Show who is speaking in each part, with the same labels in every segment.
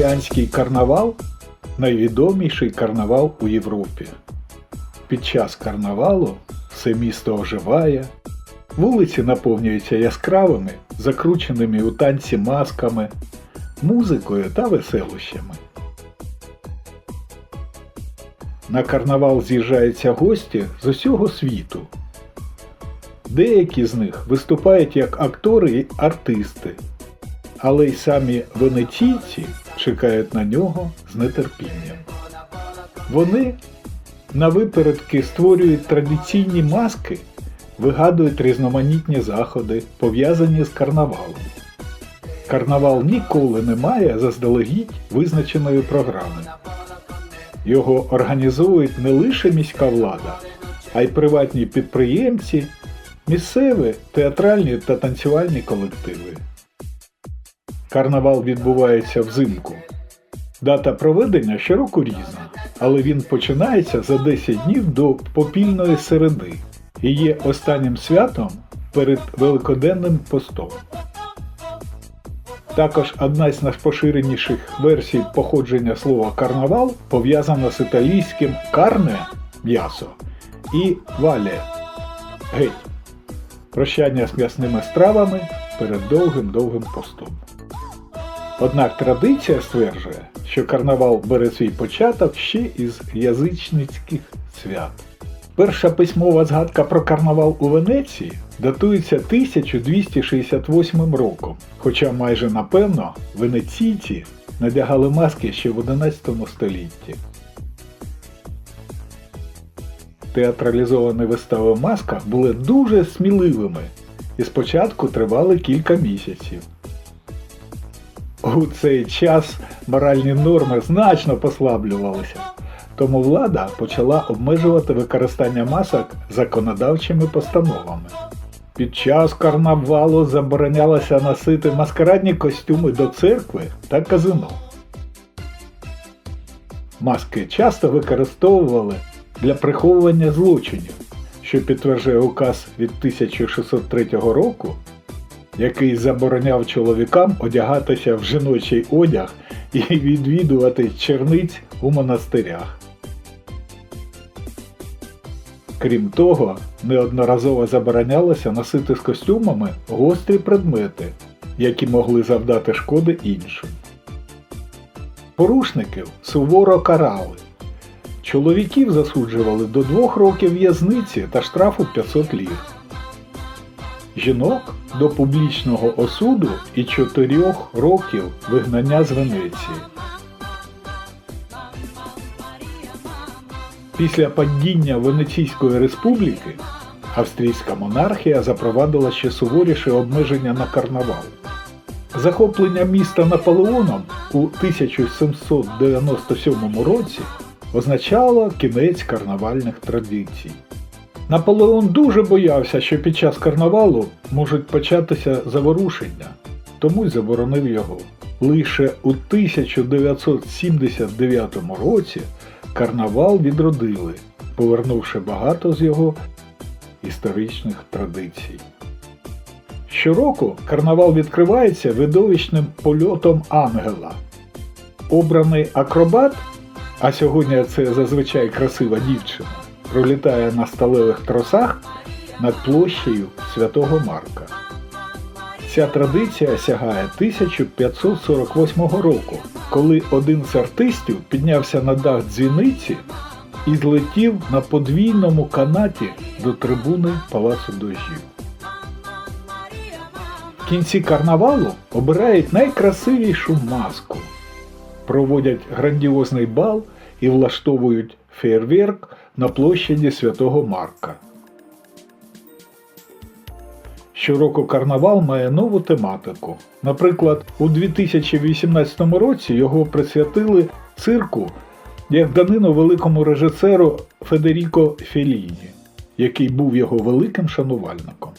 Speaker 1: Венеціанський карнавал найвідоміший карнавал у Європі. Під час карнавалу все місто оживає, вулиці наповнюються яскравими, закрученими у танці масками, музикою та веселощами. На карнавал з'їжджаються гості з усього світу. Деякі з них виступають як актори і артисти, але й самі венеційці чекають на нього з нетерпінням. Вони на випередки створюють традиційні маски, вигадують різноманітні заходи, пов'язані з карнавалом. Карнавал ніколи не має заздалегідь визначеної програми. Його організовують не лише міська влада, а й приватні підприємці, місцеві театральні та танцювальні колективи. Карнавал відбувається взимку. Дата проведення щороку різна, але він починається за 10 днів до попільної середи і є останнім святом перед Великоденним постом. Також одна з найпоширеніших версій походження слова карнавал пов'язана з італійським карне м'ясо і вале геть. Прощання з м'ясними стравами перед довгим-довгим постом. Однак традиція стверджує, що карнавал бере свій початок ще із язичницьких свят. Перша письмова згадка про карнавал у Венеції датується 1268 роком, хоча майже напевно венеційці надягали маски ще в 11 столітті. Театралізовані вистави в масках були дуже сміливими і спочатку тривали кілька місяців. У цей час моральні норми значно послаблювалися, тому влада почала обмежувати використання масок законодавчими постановами. Під час карнавалу заборонялося носити маскарадні костюми до церкви та казино. Маски часто використовували для приховування злочинів, що підтверджує указ від 1603 року який забороняв чоловікам одягатися в жіночий одяг і відвідувати черниць у монастирях. Крім того, неодноразово заборонялося носити з костюмами гострі предмети, які могли завдати шкоди іншим. Порушників суворо карали. Чоловіків засуджували до двох років в'язниці та штрафу 500 лір жінок до публічного осуду і чотирьох років вигнання з Венеції. Після падіння Венеційської республіки австрійська монархія запровадила ще суворіше обмеження на карнавал. Захоплення міста Наполеоном у 1797 році означало кінець карнавальних традицій. Наполеон дуже боявся, що під час карнавалу можуть початися заворушення, тому й заборонив його. Лише у 1979 році карнавал відродили, повернувши багато з його історичних традицій. Щороку карнавал відкривається видовищним польотом ангела. Обраний акробат, а сьогодні це зазвичай красива дівчина пролітає на сталевих тросах над площею Святого Марка. Ця традиція сягає 1548 року, коли один з артистів піднявся на дах дзвіниці і злетів на подвійному канаті до трибуни Палацу дождів. В кінці карнавалу обирають найкрасивішу маску, проводять грандіозний бал і влаштовують фейерверк на площаді Святого Марка. Щороку карнавал має нову тематику. Наприклад, у 2018 році його присвятили цирку як данину великому режисеру Федеріко Феліні, який був його великим шанувальником.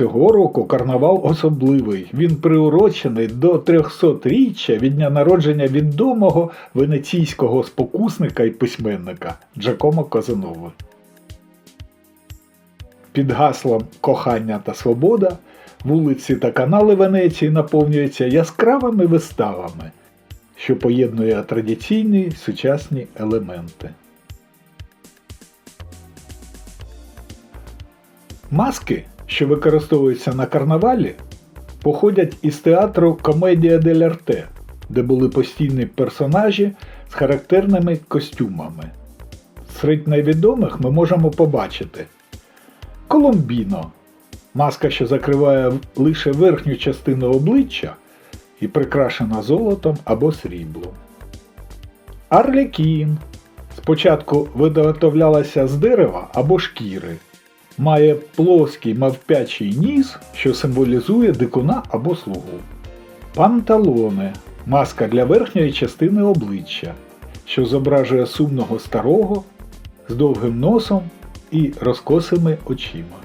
Speaker 1: Цього року карнавал особливий. Він приурочений до 300-річчя від дня народження відомого венеційського спокусника і письменника Джакомо Казанова. Під гаслом Кохання та свобода Вулиці та канали Венеції наповнюються яскравими виставами, що поєднує традиційні сучасні елементи. Маски, що використовуються на карнавалі, походять із театру Комедія дель Арте, де були постійні персонажі з характерними костюмами. Серед найвідомих ми можемо побачити Коломбіно маска, що закриває лише верхню частину обличчя і прикрашена золотом або сріблом. Арлекін спочатку виготовлялася з дерева або шкіри. Має плоский мавпячий ніс, що символізує дикуна або слугу. Панталоне маска для верхньої частини обличчя, що зображує сумного старого з довгим носом і розкосими очима.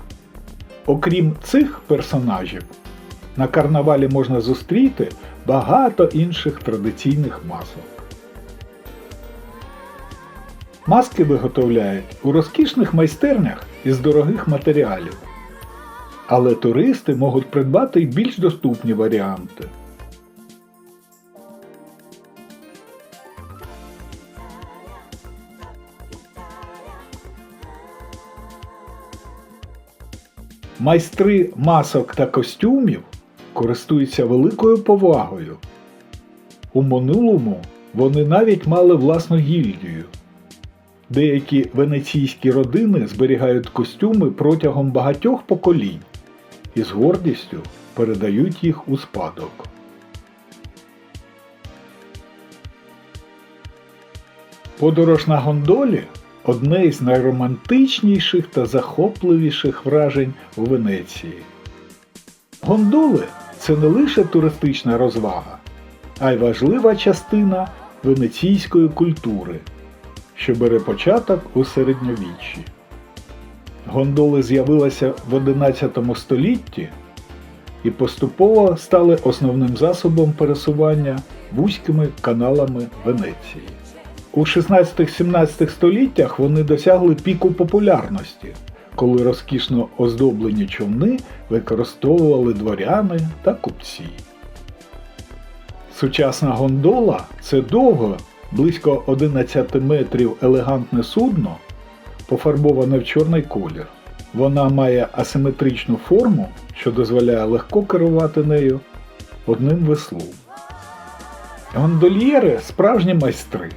Speaker 1: Окрім цих персонажів, на карнавалі можна зустріти багато інших традиційних масок. Маски виготовляють у розкішних майстернях із дорогих матеріалів. Але туристи можуть придбати й більш доступні варіанти. Майстри масок та костюмів користуються великою повагою. У минулому вони навіть мали власну гільдію. Деякі венеційські родини зберігають костюми протягом багатьох поколінь і з гордістю передають їх у спадок. Подорож на гондолі одне із найромантичніших та захопливіших вражень у Венеції. Гондоли це не лише туристична розвага, а й важлива частина венеційської культури, що бере початок у середньовіччі. Гондоли з'явилися в XI столітті і поступово стали основним засобом пересування вузькими каналами Венеції. У 16-17 століттях вони досягли піку популярності, коли розкішно оздоблені човни використовували дворяни та купці. Сучасна гондола це довго, близько 11 метрів елегантне судно, пофарбоване в чорний колір. Вона має асиметричну форму, що дозволяє легко керувати нею одним веслом. Гондольєри справжні майстри.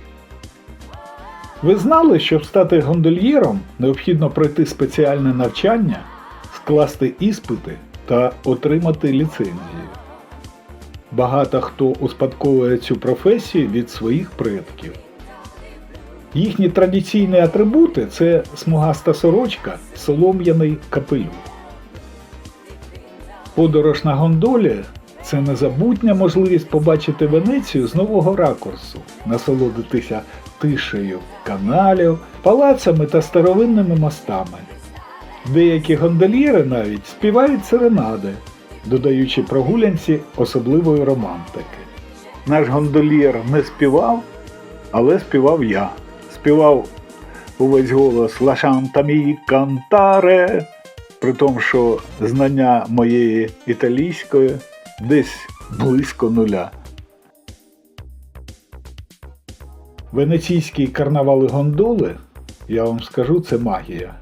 Speaker 1: Ви знали, щоб стати гондольєром, необхідно пройти спеціальне навчання, скласти іспити та отримати ліцензію. Багато хто успадковує цю професію від своїх предків. Їхні традиційні атрибути це смугаста сорочка, солом'яний капелюх. Подорож на гондолі це незабутня можливість побачити Венецію з нового ракурсу, насолодитися тишею каналів, палацами та старовинними мостами. Деякі гондольєри навіть співають серенади, додаючи прогулянці особливої романтики. Наш гондольєр не співав, але співав я. Співав увесь голос Лашантамі кантаре, при тому, що знання моєї італійської десь близько нуля. Венеційські карнавали гондоли, я вам скажу, це магія,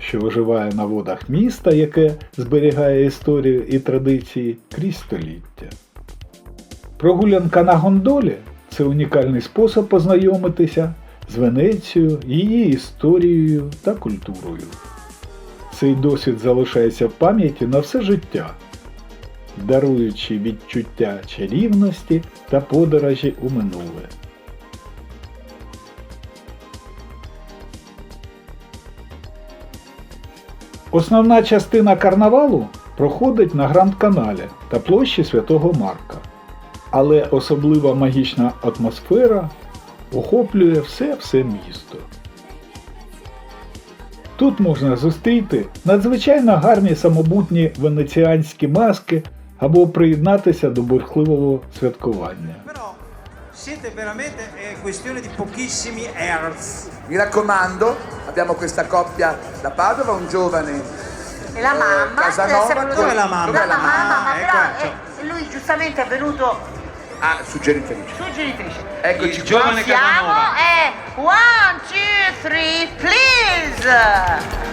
Speaker 1: що виживає на водах міста, яке зберігає історію і традиції крізь століття. Прогулянка на гондолі це унікальний спосіб познайомитися з Венецією, її історією та культурою. Цей досвід залишається в пам'яті на все життя, даруючи відчуття чарівності та подорожі у минуле. Основна частина карнавалу проходить на Гранд-каналі та площі Святого Марка. Але особлива магічна атмосфера охоплює все-все місто. Тут можна зустріти надзвичайно гарні самобутні венеціанські маски або приєднатися до бурхливого святкування.
Speaker 2: Siete veramente è questione di pochissimi hertz.
Speaker 3: Mi raccomando, abbiamo questa coppia da Padova, un giovane E la mamma
Speaker 4: Casanova,
Speaker 3: deve essere venuto-
Speaker 2: dove la mamma?
Speaker 3: La mamma,
Speaker 2: Ah,
Speaker 3: mamma,
Speaker 2: ecco,
Speaker 3: però
Speaker 2: cioè.
Speaker 3: eh, lui giustamente è venuto
Speaker 4: Ah, suggeritrice.
Speaker 3: suggeritrice.
Speaker 4: Eccoci
Speaker 2: Il giovane
Speaker 3: Siamo
Speaker 2: Casanova.
Speaker 3: e one, two, three, please!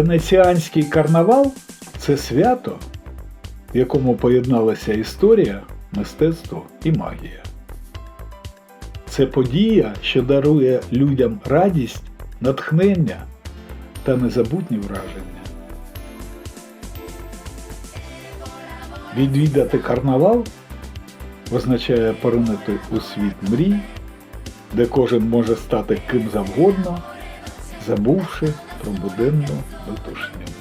Speaker 1: Венеціанський карнавал це свято, в якому поєдналася історія, мистецтво і магія. Це подія, що дарує людям радість, натхнення та незабутні враження. Відвідати карнавал означає поринути у світ мрій, де кожен може стати ким завгодно, забувши про буденну метушню.